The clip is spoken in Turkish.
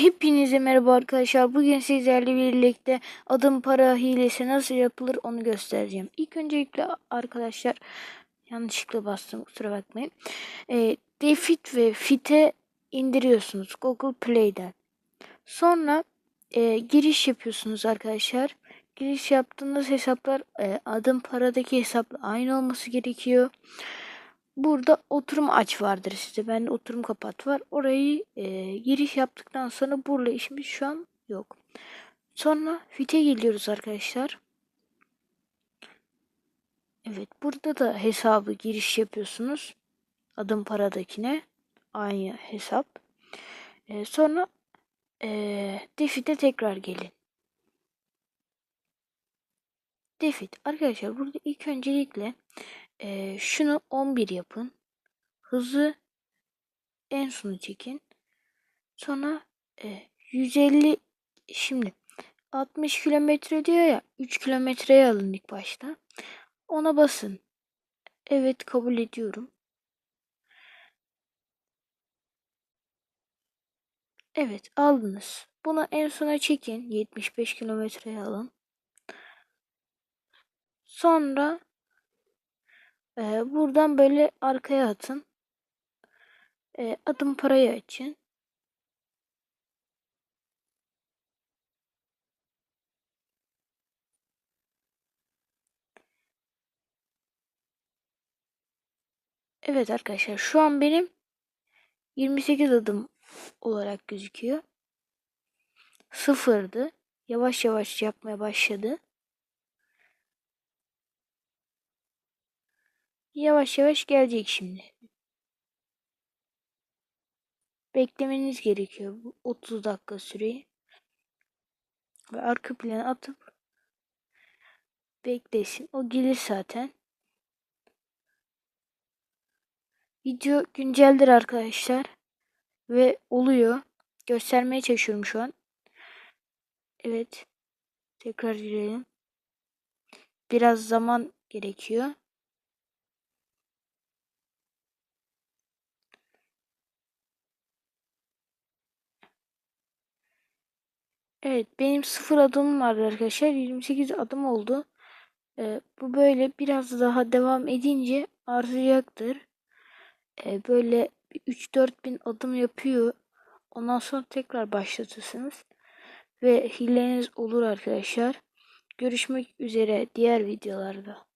Hepinize merhaba arkadaşlar. Bugün sizlerle birlikte adım para hilesi nasıl yapılır onu göstereceğim. İlk öncelikle arkadaşlar yanlışlıkla bastım kusura bakmayın. E, Defit ve Fit'e indiriyorsunuz Google Play'den. Sonra e, giriş yapıyorsunuz arkadaşlar. Giriş yaptığınız hesaplar e, adım paradaki hesapla aynı olması gerekiyor. Burada oturum aç vardır size. Ben oturum kapat var. Orayı e, giriş yaptıktan sonra burla işimiz şu an yok. Sonra fite geliyoruz arkadaşlar. Evet burada da hesabı giriş yapıyorsunuz. Adım paradakine. Aynı hesap. E, sonra e, defite tekrar gelin. Defit. Arkadaşlar burada ilk öncelikle e, şunu 11 yapın. Hızı en sonu çekin. Sonra e, 150 şimdi 60 kilometre diyor ya 3 kilometreye alın ilk başta. Ona basın. Evet kabul ediyorum. Evet aldınız. Bunu en sona çekin. 75 kilometreye alın. Sonra e, buradan böyle arkaya atın. E, adım parayı açın. Evet arkadaşlar şu an benim 28 adım olarak gözüküyor. Sıfırdı. Yavaş yavaş yapmaya başladı. Yavaş yavaş gelecek şimdi. Beklemeniz gerekiyor bu 30 dakika süreyi. Ve arka plana atıp beklesin. O gelir zaten. Video günceldir arkadaşlar. Ve oluyor. Göstermeye çalışıyorum şu an. Evet. Tekrar girelim. Biraz zaman gerekiyor. Evet benim sıfır adımım vardı arkadaşlar. 28 adım oldu. Ee, bu böyle biraz daha devam edince artacaktır. Ee, böyle 3-4 bin adım yapıyor. Ondan sonra tekrar başlatırsınız. Ve hileniz olur arkadaşlar. Görüşmek üzere diğer videolarda.